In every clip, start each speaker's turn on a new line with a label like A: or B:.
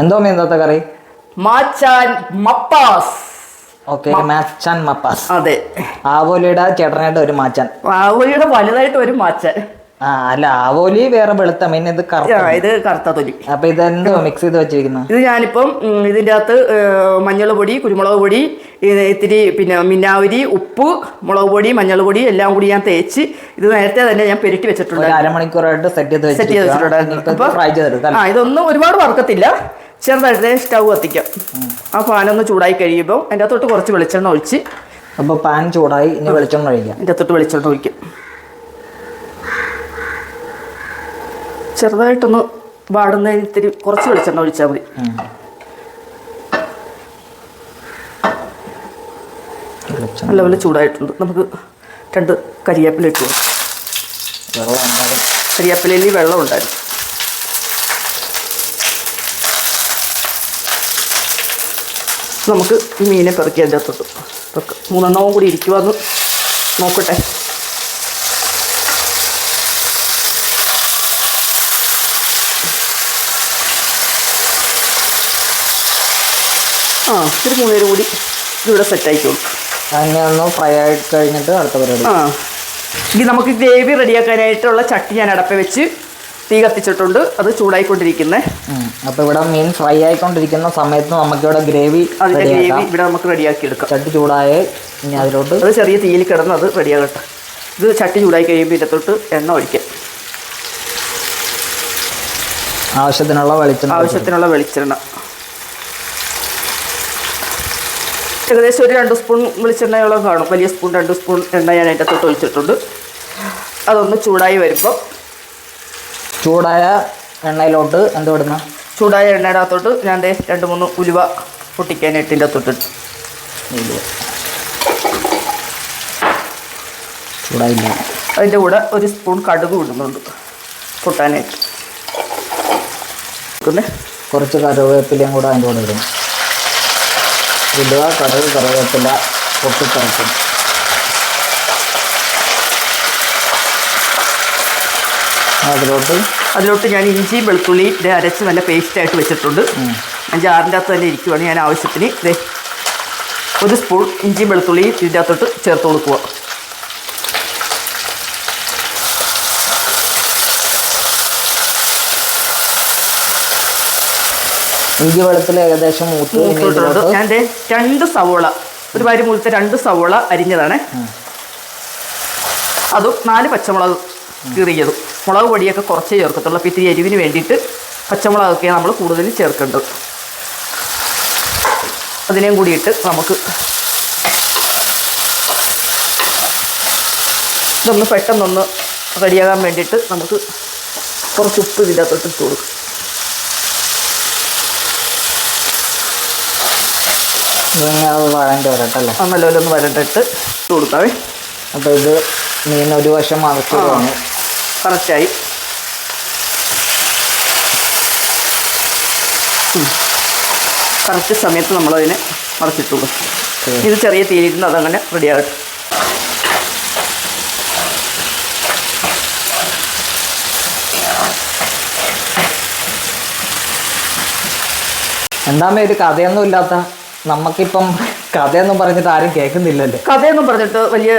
A: എന്തോ മീൻ ഇന്നത്തെ കറി?
B: മാച്ചാൻ മപ്പാസ്.
A: ഓക്കെ മാച്ചാൻ മപ്പാസ്.
B: അതെ.
A: ആവോലിയുടെ ചേട്ടനായിട്ട് ഒരു മാച്ചാൻ.
B: ആവോലിയുടെ വലുതായിട്ട് ഒരു മാച്ചാൻ.
A: ആ അല്ല ആവോലി വേറെ വെളുത്ത മീൻ ഇത് കറുത്ത
B: ഇത് കറുത്ത തൊലി.
A: അപ്പൊ ഇതെന്തോ മിക്സ് ചെയ്ത് വെച്ചിരിക്കുന്നത്
B: ഇത് ഞാനിപ്പം ഇതിന്റെ ഇതിന്റെ അകത്ത് മഞ്ഞൾ പൊടി കുരുമുളക് പൊടി ഇത്തിരി പിന്നെ മിന്നാവരി ഉപ്പ് മുളക് പൊടി മഞ്ഞൾ പൊടി എല്ലാം കൂടി ഞാൻ തേച്ച് ഇത് നേരത്തെ തന്നെ ഞാൻ പെരുട്ടി വെച്ചിട്ടുണ്ട്.
A: അരമണിക്കൂറായിട്ട് സെറ്റ് ചെയ്ത്
B: സെറ്റ് ചെയ്ത് വെച്ചിട്ടുണ്ട്
A: ഫ്രൈ ചെയ്തെടുക്കാം
B: ആ ഇതൊന്നും ഒരുപാട് വറുക്കത്തില്ല. ചെറുതായിട്ട് സ്റ്റൗ കത്തിക്കാം. ആ പാനൊന്ന് ചൂടായി കഴിയുമ്പോൾ അതിന്റെ അകത്തോട്ട് കുറച്ച് വെളിച്ചെണ്ണ ഒഴിച്ച്
A: അപ്പോൾ പാൻ ചൂടായി ഇനി വെളിച്ചെണ്ണ ഒഴിക്കാം.
B: അതിന്റെ അകത്തോട്ട് വെളിച്ചെണ്ണ ഒഴിക്കും. ചെറുതായിട്ടൊന്ന് വാടുന്നതിന് ഇത്തിരി കുറച്ച് വെളിച്ചെണ്ണ ഒഴിച്ചാൽ മതി. നല്ലപോലെ ചൂടായിട്ടുണ്ട്. നമുക്ക് രണ്ട് കരിവേപ്പില ഇട്ടു
A: വെള്ളം
B: വെള്ളം ഉണ്ടായിരുന്നു. നമുക്ക് ഈ മീനെ പെറുക്കി അതിന്റെ അകത്തോട്ട് വെക്കാം. മൂന്നെണ്ണവും കൂടി ഇരിക്കുവാന്ന് നോക്കട്ടെ. ആ ഇത്തിരി മൂന്നേരും കൂടി ഇതിവിടെ സെറ്റായിക്കോളും
A: അങ്ങനെ ഒന്ന് ഫ്രൈ ആയി കഴിഞ്ഞിട്ട് അടുത്ത പരിപാടി.
B: ആ. ഇനി നമുക്ക് ഗ്രേവി റെഡിയാക്കാനായിട്ടുള്ള ചട്ടി ഞാൻ അടപ്പ വെച്ച് തീ കത്തിച്ചിട്ടുണ്ട്. അത് ചൂടായിക്കൊണ്ടിരിക്കുന്നത്
A: അപ്പോൾ അപ്പൊ ഇവിടെ മീൻ ഫ്രൈ ആയിക്കൊണ്ടിരിക്കുന്ന സമയത്ത് നമുക്ക് ഇവിടെ ഗ്രേവി
B: അതിന്റെ ഗ്രേവി ഇവിടെ നമുക്ക് റെഡിയാക്കി എടുക്കാം.
A: ചട്ടി ചൂടായ ഇനി അതിലോട്ട്
B: അത് ചെറിയ തീയിൽ കിടന്ന് അത് റെഡിയാകട്ടെ. ഇത് ചട്ടി ചൂടായി കഴിയുമ്പോൾ ഇതിനകത്തോട്ട് എണ്ണ ഒഴിക്കാം.
A: ആവശ്യത്തിനുള്ള വെളിച്ചെണ്ണ
B: ആവശ്യത്തിനുള്ള വെളിച്ചെണ്ണ. ഏകദേശം ഒരു രണ്ട് സ്പൂൺ വെളിച്ചെണ്ണയോളം കാണും. വലിയ സ്പൂൺ രണ്ട് സ്പൂൺ എണ്ണ ഞാൻ അതിന്റെ തൊട്ട് ഒഴിച്ചിട്ടുണ്ട്. അതൊന്ന് ചൂടായി വരുമ്പോൾ
A: ചൂടായ എണ്ണയിലോട്ട് എന്തോ ഇടുന്ന?
B: ചൂടായ എണ്ണയുടെ അകത്തോട്ട് ഞാൻ ദേ രണ്ട് മൂന്ന് ഉലുവ പൊട്ടിക്കാനായിട്ട് ഇതിന്റെ അകത്തോട്ട് ഉലുവ.
A: ചൂടായില്ല.
B: അതിന്റെ കൂടെ ഒരു സ്പൂൺ കടുക് ഇടുന്നുണ്ട് പൊട്ടാനായിട്ട്. പിന്നെ
A: കുറച്ച് കറിവേപ്പിലയും കൂടെ അതിന്റെ കൂടെ ഇടും. ഉലുവ കടുക് കറിവേപ്പില പൊട്ടിക്കറക്കും അതിലോട്ട്
B: അതിലോട്ട് ഞാൻ ഇഞ്ചി വെളുത്തുള്ളിയും ഇത് അരച്ച് നല്ല പേസ്റ്റായിട്ട് വെച്ചിട്ടുണ്ട്. ഞാൻ ജാറിന്റെ അകത്ത് തന്നെ ഇരിക്കുവാണ് ഞാൻ ആവശ്യത്തിന്. ഇതേ ഒരു സ്പൂൺ ഇഞ്ചിയും വെളുത്തുള്ളിയും ഇതിന്റെ അകത്തോട്ട് ചേർത്ത് കൊടുക്കുക.
A: ഇഞ്ചി വെളുത്തിൽ ഏകദേശം
B: മൂത്തിട്ടുണ്ട് ഞാൻ രണ്ട് സവോള ഒരു വാരി മുഴുത്ത രണ്ട് സവോള അരിഞ്ഞതാണ്. അതും നാല് പച്ചമുളക് കീറിയതും. മുളക് പൊടിയൊക്കെ കുറച്ചേ ചേർക്കത്തുള്ളൂ അപ്പോൾ ഇത്തിരി എരിവിന് വേണ്ടിയിട്ട് പച്ചമുളകൊക്കെ നമ്മൾ കൂടുതൽ ചേർക്കേണ്ടത് അതിനെയും കൂടിയിട്ട് നമുക്ക് ഇതൊന്ന് പെട്ടെന്നൊന്ന് റെഡിയാകാൻ വേണ്ടിയിട്ട് നമുക്ക് കുറച്ച് ഉപ്പ് ഇതിന്റെ അകത്തോട്ട് ഇട്ട് കൊടുക്കും.
A: ഇങ്ങനെ വരട്ടല്ലേ?
B: നല്ലപോലെ ഒന്ന് വരണ്ടിട്ട് ഇട്ട് കൊടുക്കാവേ.
A: അപ്പോൾ ഇത് മീൻ ഒരു വശം മറച്ചു
B: കറക്റ്റായി കറക്റ്റ് സമയത്ത് നമ്മളതിനെ മറച്ചിട്ടുള്ളൂ ഇത് ചെറിയ തീരുന്ന അതങ്ങനെ റെഡിയാകട്ടെ
A: എന്താമേ ഒരു കഥയൊന്നും ഇല്ലാത്ത? നമുക്കിപ്പം കഥയൊന്നും പറഞ്ഞിട്ട് ആരും കേൾക്കുന്നില്ലല്ലോ?
B: കഥയൊന്നും പറഞ്ഞിട്ട് വലിയ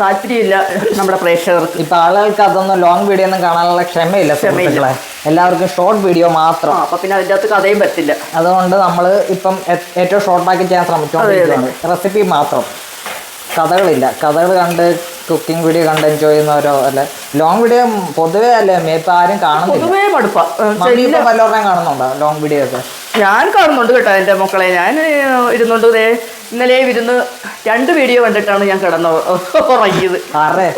B: താല്പര്യമില്ല നമ്മുടെ പ്രേക്ഷകർക്ക്.
A: ഇപ്പൊ ആളുകൾക്ക് അതൊന്നും ലോങ് വീഡിയോ ഒന്നും കാണാനുള്ള ക്ഷമയില്ല ക്ഷമയില്ല. എല്ലാവർക്കും ഷോർട്ട് വീഡിയോ മാത്രം.
B: അപ്പൊ പിന്നെ അതിന്റെ അകത്ത് കഥയും പറ്റില്ല.
A: അതുകൊണ്ട് നമ്മൾ ഇപ്പം ഏറ്റവും ഷോർട്ടാക്കി ചെയ്യാൻ ശ്രമിച്ചുകൊണ്ടിരിക്കുകയാണ് റെസിപ്പി മാത്രം. കഥകളില്ല. കഥകൾ കണ്ട് കുക്കിംഗ് വീഡിയോ കണ്ട് എൻജോയ് ചെയ്യുന്നവരോ അല്ലെ. ലോങ് വീഡിയോ പൊതുവേ അല്ലേ ഇപ്പൊ ആരും കാണുന്നില്ല.
B: പൊതുവേ
A: വല്ലവരുടെയും കാണുന്നുണ്ടോ? ലോങ് വീഡിയോ ഒക്കെ.
B: ഞാൻ കാണുന്നുണ്ട് കേട്ടോ എന്റെ മക്കളെ. ഞാൻ ഇരുന്നുണ്ട് ദേ ഇന്നലെ ഇരുന്ന് രണ്ട് വീഡിയോ കണ്ടിട്ടാണ് ഞാൻ കിടന്ന് ഉറങ്ങിയത്.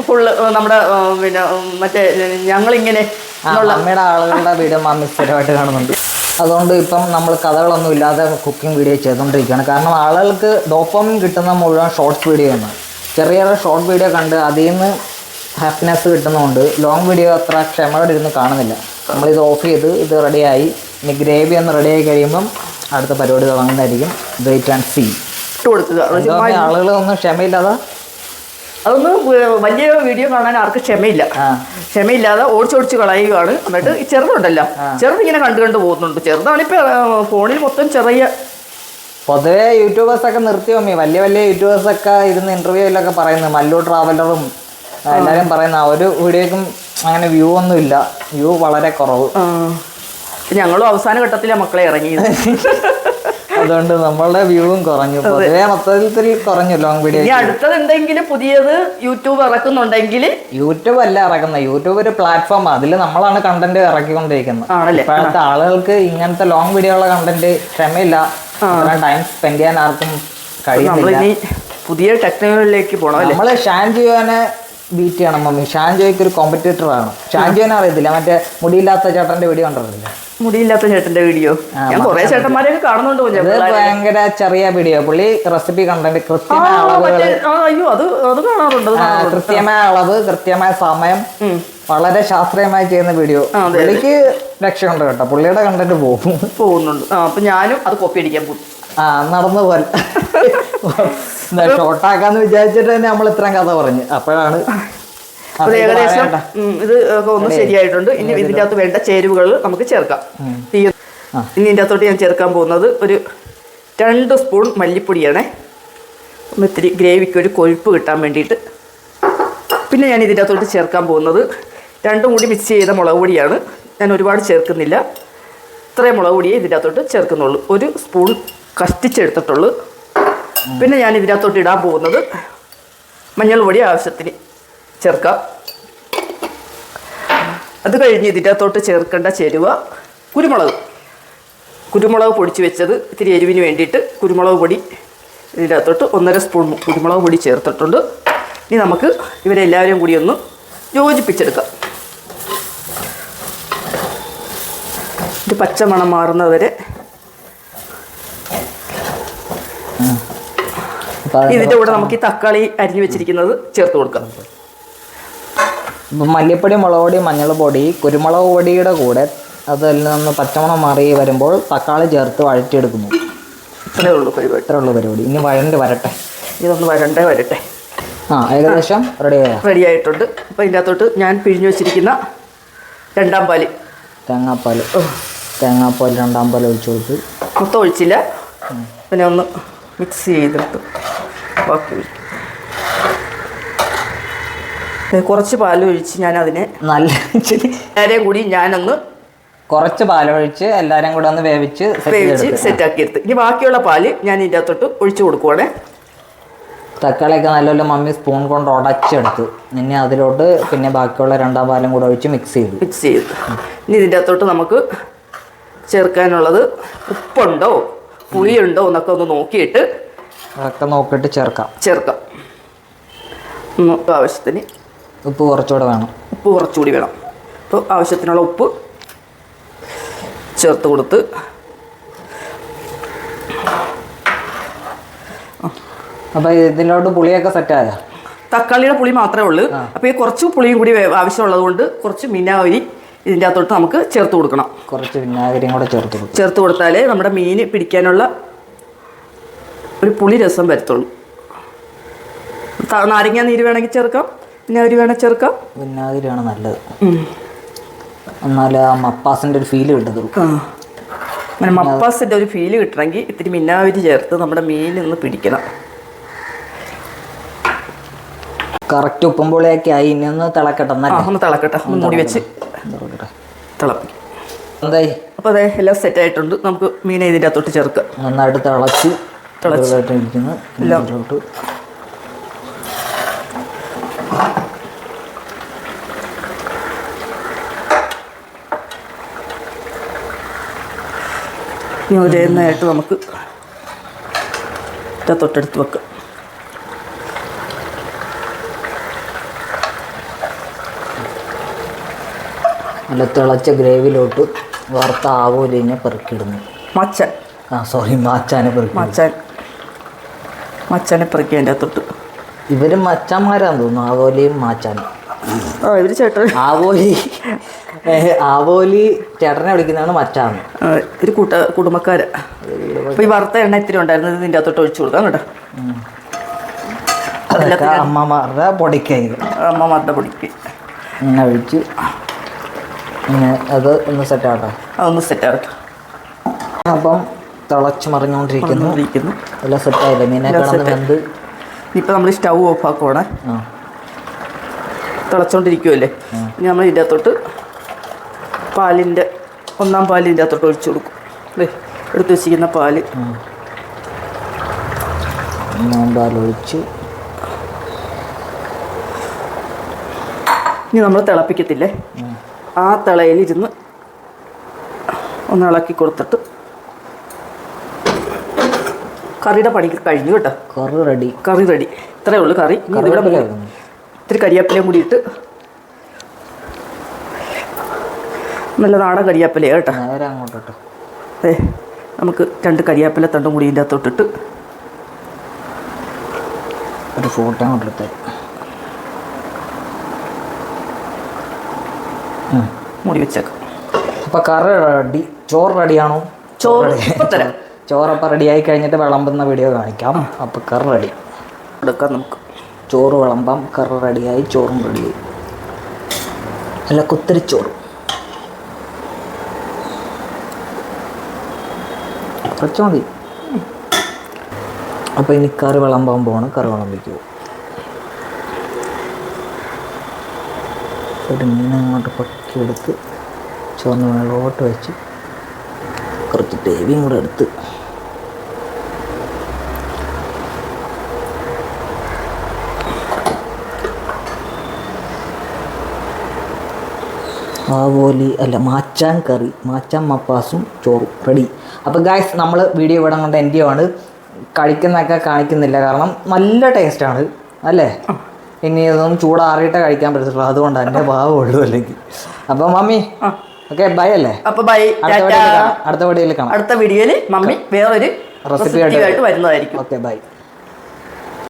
B: ഫുള്ള് നമ്മുടെ പിന്നെ മറ്റേ ഞങ്ങളിങ്ങനെ
A: അമ്മയുടെ ആളുകളുടെ വീഡിയോ മമ്മി സ്ഥിരമായിട്ട് കാണുന്നുണ്ട്. അതുകൊണ്ട് ഇപ്പം നമ്മൾ കഥകളൊന്നും ഇല്ലാതെ കുക്കിംഗ് വീഡിയോ ചെയ്തുകൊണ്ടിരിക്കുകയാണ്. കാരണം ആളുകൾക്ക് ഡോപ്പമിൻ കിട്ടുന്ന മുഴുവൻ ഷോർട്സ് വീഡിയോ ആണ്. ചെറിയ ചെറിയ ഷോർട്ട് വീഡിയോ കണ്ട് അതിൽ നിന്ന് ഹാപ്പിനെസ് കിട്ടുന്നതുകൊണ്ട് ലോങ് വീഡിയോ അത്ര ക്ഷമയോടെ ഇരുന്ന് കാണുന്നില്ല. നമ്മളിത് ഓഫ് ചെയ്ത് ഇത് റെഡിയായി ഇനി ഗ്രേവി ഒന്ന് റെഡി ആയി കഴിയുമ്പം അടുത്ത പരിപാടി തുടങ്ങുന്നതായിരിക്കും വെയിറ്റ് ആൻഡ് സീ
B: ഇട്ട് കൊടുക്കുക.
A: ആളുകൾ ഒന്നും ക്ഷമയില്ലാതെ?
B: അതൊന്നും വലിയ വീഡിയോ കാണാൻ ആർക്കും ക്ഷമയില്ല. ക്ഷമയില്ലാതെ ഓടിച്ചോടിച്ച് കളയുകയാണ്. എന്നിട്ട് ഈ ചെറുതുണ്ടല്ലോ. ചെറുത് ഇങ്ങനെ കണ്ടു കണ്ടു പോകുന്നുണ്ട് ചെറുതാണിപ്പോ ഏർ, ഫോണിൽ മൊത്തം ചെറിയ
A: പൊതുവെ യൂട്യൂബേഴ്സൊക്കെ നിർത്തി മമ്മി. വലിയ വലിയ യൂട്യൂബേഴ്സൊക്കെ ഇരുന്ന് ഇന്റർവ്യൂയിലൊക്കെ പറയുന്നത് മല്ലു ട്രാവലറും എല്ലാവരും പറയുന്ന. ഒരു വീഡിയോക്കും അങ്ങനെ വ്യൂ ഒന്നും ഇല്ല വ്യൂ വളരെ കുറവ്.
B: ഞങ്ങളും അവസാന ഘട്ടത്തിലാണ് മക്കളെ ഇറങ്ങിയത്.
A: അതുകൊണ്ട് നമ്മളുടെ വ്യൂവും കുറഞ്ഞു. പൊതുവെ മൊത്തത്തിൽ കുറഞ്ഞു ലോങ് വീഡിയോ
B: ഇനി എന്തെങ്കിലും പുതിയത് യൂട്യൂബ് ഇറക്കുന്നുണ്ടെങ്കിൽ
A: യൂട്യൂബ് അല്ല ഇറക്കുന്നത്. യൂട്യൂബ് ഒരു പ്ലാറ്റ്ഫോം അതിൽ നമ്മളാണ് കണ്ടന്റ് ഇറക്കിക്കൊണ്ടിരിക്കുന്നത്. ഇപ്പോഴത്തെ ആളുകൾക്ക് ഇങ്ങനത്തെ ലോങ് വീഡിയോയുള്ള കണ്ടന്റ് ക്ഷമയില്ല. ടൈം സ്പെൻഡ് ചെയ്യാൻ ആർക്കും കഴിയുന്നില്ല.
B: പുതിയ ടെക്നോളജിയിലേക്ക് പോകണം
A: നമ്മൾ ഷാൻ ജിയോനെ ബീറ്റ് ചെയ്യണം മമ്മി. ഷാൻ ജോയ്ക്ക് ഒരു കോമ്പറ്റേറ്റർ ആണ് ഷാൻ ജിയോനെ അറിയത്തില്ല. മറ്റേ മുടിയില്ലാത്ത ചേട്ടന്റെ വീഡിയോ കണ്ടിട്ടില്ല
B: മുടിയില്ലാത്ത ചേട്ടന്റെ വീഡിയോ. ഞാൻ കുറെ ചേട്ടന്മാരെയൊക്കെ കാണുന്നുണ്ട്
A: ഭയങ്കര ചെറിയ വീഡിയോ പുള്ളി റെസിപ്പി കണ്ടന്റ് കൃത്യമായ അളവുകൾ.
B: ആ, അയ്യോ അത് അത് കാണാറുണ്ട്.
A: കൃത്യമായ അളവ് കൃത്യമായ സമയം വളരെ ശാസ്ത്രീയമായി ചെയ്യുന്ന വീഡിയോ
B: എനിക്ക്
A: പുള്ളിക്ക് രക്ഷയുണ്ട് കേട്ടോ. പുള്ളിയുടെ കണ്ടന്റ് പോകും.
B: പോകുന്നുണ്ട്. അപ്പൊ ഞാനും അത് കോപ്പി അടിക്കാൻ പോകും.
A: ആ നടന്നു പോലെ ഷോർട്ടാക്കാന്ന് വിചാരിച്ചിട്ട് തന്നെ നമ്മൾ ഇത്രയും കഥ പറഞ്ഞു. അപ്പോഴാണ്
B: അത് ഏകദേശം. ഇത് ഒന്ന് ശരിയായിട്ടുണ്ട്. ഇനി ഇതിന്റെ അകത്ത് വേണ്ട ചേരുവകൾ നമുക്ക് ചേർക്കാം. തീ ഇനി ഇതിന്റെ അകത്തോട്ട് ഞാൻ ചേർക്കാൻ പോകുന്നത് ഒരു രണ്ട് സ്പൂൺ മല്ലിപ്പൊടിയാണ്. ഒന്ന് ഇത്തിരി ഗ്രേവിക്ക് ഒരു കൊഴുപ്പ് കിട്ടാൻ വേണ്ടിയിട്ട്. പിന്നെ ഞാൻ ഇതിന്റെ അകത്തോട്ട് ചേർക്കാൻ പോകുന്നത് രണ്ടും കൂടി മിക്സ് ചെയ്ത മുളക് പൊടിയാണ്. ഞാൻ ഒരുപാട് ചേർക്കുന്നില്ല. ഇത്രയും മുളക് പൊടിയേ ഇതിന്റെ അകത്തോട്ട് ചേർക്കുന്നുള്ളൂ. ഒരു സ്പൂൺ കഷ്ടിച്ചെടുത്തിട്ടുള്ളൂ. പിന്നെ ഞാൻ ഇതിന്റെ അകത്തോട്ട് ഇടാൻ പോകുന്നത് മഞ്ഞൾ പൊടി ആവശ്യത്തിന്. ചേർക്കാം. അത് കഴിഞ്ഞ് ഇതിന്റെ അകത്തോട്ട് ചേർക്കേണ്ട ചേരുവ കുരുമുളക്. കുരുമുളക് പൊടിച്ച് വെച്ചത് ഇത്തിരി എരിവിന് വേണ്ടിയിട്ട് കുരുമുളക് പൊടി ഇതിന്റെ അകത്തോട്ട് ഒന്നര സ്പൂൺ കുരുമുളക് പൊടി ചേർത്തിട്ടുണ്ട്. ഇനി നമുക്ക് ഇവരെല്ലാവരും കൂടി ഒന്ന് യോജിപ്പിച്ചെടുക്കാം. ഇത് പച്ചമണം മാറുന്നവരെ
A: വരെ
B: ഇതിന്റെ കൂടെ നമുക്ക് ഈ തക്കാളി അരിഞ്ഞു വെച്ചിരിക്കുന്നത് ചേർത്ത് കൊടുക്കാം.
A: മല്ലിപ്പൊടി മുളക് പൊടി മഞ്ഞൾ പൊടി കുരുമുളക് പൊടിയുടെ കൂടെ അതിൽ നിന്ന് പച്ചമണം മാറി വരുമ്പോൾ തക്കാളി ചേർത്ത് വഴറ്റിയെടുക്കുന്നു.
B: ഇത്രയേ ഉള്ളൂ പരിപാടി.
A: ഇത്രേ ഉള്ളൂ പരിപാടി. ഇനി വഴണ്ട് വരട്ടെ.
B: ഇതൊന്ന് വരണ്ടേ വരട്ടെ.
A: ആ ഏകദേശം റെഡി ആയ?
B: റെഡി ആയിട്ടുണ്ട്. അപ്പോൾ ഇതിന്റെ അകത്തോട്ട് ഞാൻ പിഴിഞ്ഞു വെച്ചിരിക്കുന്ന രണ്ടാം പാൽ.
A: തേങ്ങാപ്പാൽ തേങ്ങാപ്പാൽ രണ്ടാം പാൽ ഒഴിച്ചു കൊടുത്ത്.
B: മൊത്തം ഒഴിച്ചില്ല. പിന്നെ ഒന്ന് മിക്സ് ചെയ്തെടുത്ത്. ബാക്കി ഒഴിക്കും കുറച്ച് പാൽ ഒഴിച്ച് ഞാൻ അതിനെ
A: നല്ല
B: നേരെ കൂടി ഞാനൊന്ന്
A: കുറച്ച് പാലൊഴിച്ച് എല്ലാവരും കൂടെ ഒന്ന് വേവിച്ച്
B: വേവിച്ച്
A: സെറ്റ്
B: സെറ്റാക്കി എടുത്ത് ഇനി ബാക്കിയുള്ള പാൽ ഞാൻ ഇതിന്റെ അകത്തോട്ട് ഒഴിച്ചു കൊടുക്കുവാണേ.
A: തക്കാളിയൊക്കെ നല്ലപോലെ മമ്മി സ്പൂൺ കൊണ്ട് ഉടച്ചെടുത്ത് ഇനി അതിലോട്ട് പിന്നെ ബാക്കിയുള്ള രണ്ടാം പാലും കൂടെ ഒഴിച്ച് മിക്സ് ചെയ്തു.
B: മിക്സ് ചെയ്ത്. ഇനി ഇതിന്റെ അകത്തോട്ട് നമുക്ക് ചേർക്കാനുള്ളത് ഉപ്പുണ്ടോ പുളിയുണ്ടോ എന്നൊക്കെ ഒന്ന് നോക്കിയിട്ട്
A: അതൊക്കെ നോക്കിയിട്ട് ചേർക്കാം.
B: ചേർക്കാം. ആവശ്യത്തിന്
A: ഉപ്പ് കുറച്ചുകൂടെ വേണം.
B: ഉപ്പ് കുറച്ചുകൂടി വേണം. അപ്പോൾ ആവശ്യത്തിനുള്ള ഉപ്പ് ചേർത്ത് കൊടുത്ത്
A: അപ്പോൾ ഇതിലോട്ട് പുളിയൊക്കെ സെറ്റായ
B: തക്കാളിയുടെ പുളി മാത്രമേ ഉള്ളൂ. അപ്പോൾ ഈ കുറച്ച് പുളിയും കൂടി ആവശ്യമുള്ളത് കൊണ്ട് കുറച്ച് മിനാവരി ഇതിന്റെ അകത്തോട്ട് നമുക്ക് ചേർത്ത് കൊടുക്കണം.
A: കുറച്ച് വിനാഗിരിയും കൂടെ ചേർത്ത് കൊടുക്കും.
B: ചേർത്ത് കൊടുത്താലേ നമ്മുടെ മീൻ പിടിക്കാനുള്ള ഒരു പുളി രസം വരത്തുള്ളൂ. നാരങ്ങ നീര് വേണമെങ്കിൽ ചേർക്കാം. വിനാഗിരി വേണം ചേർക്കാം
A: വിനാഗിരിയാണ് നല്ലത്. എന്നാലേ ആ മപ്പാസിന്റെ ഒരു ഫീൽ കിട്ടത്തുള്ളൂ.
B: അങ്ങനെ മപ്പാസിന്റെ ഒരു ഫീൽ കിട്ടണമെങ്കിൽ ഇത്തിരി മിന്നാവിരി ചേർത്ത് നമ്മുടെ മീൻ ഒന്ന് പിടിക്കണം.
A: കറക്റ്റ് ഉപ്പുമ്പോളെയൊക്കെ ആയി ഇനി ഒന്ന് തിളക്കട്ടെ
B: ഒന്ന് തിളക്കട്ടെ ഒന്ന് മൂടി വെച്ച് തിളപ്പിക്കും.
A: എന്തായി?
B: അപ്പോൾ അതെ എല്ലാം സെറ്റ് ആയിട്ടുണ്ട്. നമുക്ക് മീൻ ഇതിന്റെ അകത്തോട്ട് ചേർക്കാം.
A: നന്നായിട്ട് തിളച്ച് തിളച്ചിട്ടിരിക്കുന്നു
B: എല്ലാം. ഇനി ഒരേന്നായിട്ട് നമുക്ക് തൊട്ടടുത്ത് വെക്കാം.
A: നല്ല തിളച്ച ഗ്രേവിയിലോട്ട് വറുത്ത ആവോലിനെ പെറുക്കിയിടുന്നു.
B: മച്ചൻ.
A: ആ സോറി മച്ചാനെ പെറുക്കി.
B: മച്ചാൻ. മച്ചാനെ പെറുക്കി അതിന്റെ അകത്തോട്ട്.
A: ഇവരും മച്ചാന്മാരാന്ന് തോന്നുന്നു ആവോലിയും മാച്ചാനും.
B: ആ ഇവർ ചേട്ടൻ.
A: ആവോലി. ആവോലി ചേട്ടനെ വിളിക്കുന്നതാണ് മറ്റാന്ന്
B: ഇത് ഒരു കൂട്ട കുടുംബക്കാര്. അപ്പൊ ഈ വറുത്ത എണ്ണ ഇത്തിരി ഉണ്ടായിരുന്നത് ഇതിന്റെ അകത്തോട്ട് ഒഴിച്ചു കൊടുക്കാം കേട്ടോ.
A: അതൊക്കെ അമ്മമാരുടെ പൊടിക്കായി.
B: അമ്മമാരുടെ പൊടിക്ക്.
A: ഇങ്ങനെ ഒഴിച്ചു അത് ഒന്ന് സെറ്റ് ആവട്ടെ
B: അതൊന്ന് സെറ്റ് ആവട്ടെ
A: അപ്പം തിളച്ച് മറിഞ്ഞുകൊണ്ടിരിക്കുന്നു. എല്ലാം സെറ്റായില്ലേ
B: എല്ലാം
A: കിടന്ന് വെന്ത്.
B: ഇനിയിപ്പോൾ നമ്മൾ സ്റ്റൗ ഓഫ് ആക്കുവാണ് തിളച്ചോണ്ടിരിക്കുമല്ലേ ഇനി നമ്മൾ ഇതിന്റെ അകത്തോട്ട് പാലിന്റെ ഒന്നാം പാലിന്റെ ഇതിന്റെ അകത്തോട്ട് ഒഴിച്ചു കൊടുക്കും. എടുത്ത് വെച്ചിരിക്കുന്ന പാൽ.
A: ഒന്നാം പാലൊഴിച്ച്
B: ഇനി നമ്മൾ തിളപ്പിക്കത്തില്ലേ? ആ തിളയിൽ ഇരുന്ന് ഒന്ന് ഇളക്കി കൊടുത്തിട്ട് കറിയുടെ പണിക്ക് കഴിഞ്ഞു കേട്ടോ.
A: കറി റെഡി
B: കറി റെഡി ഇത്രയേ ഉള്ളൂ കറി. മൂ- ഇത്തിരി കരിയാപ്പിലയും കൂടി ഇട്ട് നല്ല നാടൻ കരിയാപ്പില കേട്ടോ.
A: നേരെ അങ്ങോട്ടോ
B: ഏ നമുക്ക് രണ്ട് കരിയാപ്പില തണ്ടും കൂടി ഇതിന്റെ അകത്തോട്ടിട്ട്
A: ഒരു ഫോട്ടോ അങ്ങോട്ട് മുടി
B: മൂടി വെച്ചേക്കാം.
A: അപ്പോൾ കറി റെഡി. ചോറ് റെഡിയാണോ?
B: ചോറ്
A: ചോറപ്പം റെഡിയായി കഴിഞ്ഞിട്ട് വിളമ്പുന്ന വീഡിയോ കാണിക്കാം. അപ്പോൾ കറി റെഡി.
B: എടുക്കാം നമുക്ക്.
A: ചോറ് വിളമ്പാം കറി റെഡിയായി ചോറും റെഡിയായി. അല്ല കുത്തിരിച്ചോറ്. കുറച്ച് മതി അപ്പോൾ ഇനി കറി വിളമ്പാൻ പോകണം കറി വിളമ്പിക്കൂ. ഒരു മീൻ അങ്ങോട്ട് പൊക്കിയെടുത്ത് ചുവന്ന വെള്ളോട്ട് വെച്ച് കുറച്ച് ടേവിയും കൂടെ എടുത്ത് ആവോലി അല്ല മാച്ചാൻ കറി മാച്ചാൻ മപ്പാസും ചോറും റെഡി അപ്പോൾ ഗായ്സ് നമ്മൾ വീഡിയോ ഇവിടെ കൊണ്ട് എന്റെ ആണ് കഴിക്കുന്നതൊക്കെ കാണിക്കുന്നില്ല കാരണം നല്ല ടേസ്റ്റാണ് അല്ലേ? ഇനി ഇതൊന്നും ചൂടാറിയിട്ടേ കഴിക്കാൻ പറ്റത്തുള്ളൂ അതുകൊണ്ട് എന്റെ ഭാവമുള്ളൂ അല്ലെങ്കിൽ. അപ്പോൾ മമ്മി ഓക്കെ ബൈ അല്ലേ?
B: അപ്പോൾ ബൈ
A: അടുത്ത വീഡിയോയിൽ കാണാം അടുത്ത വീഡിയോയിൽ
B: മമ്മി വേറൊരു റെസിപ്പി ആയിട്ട് വരുന്നതായിരിക്കും.
A: Okay bye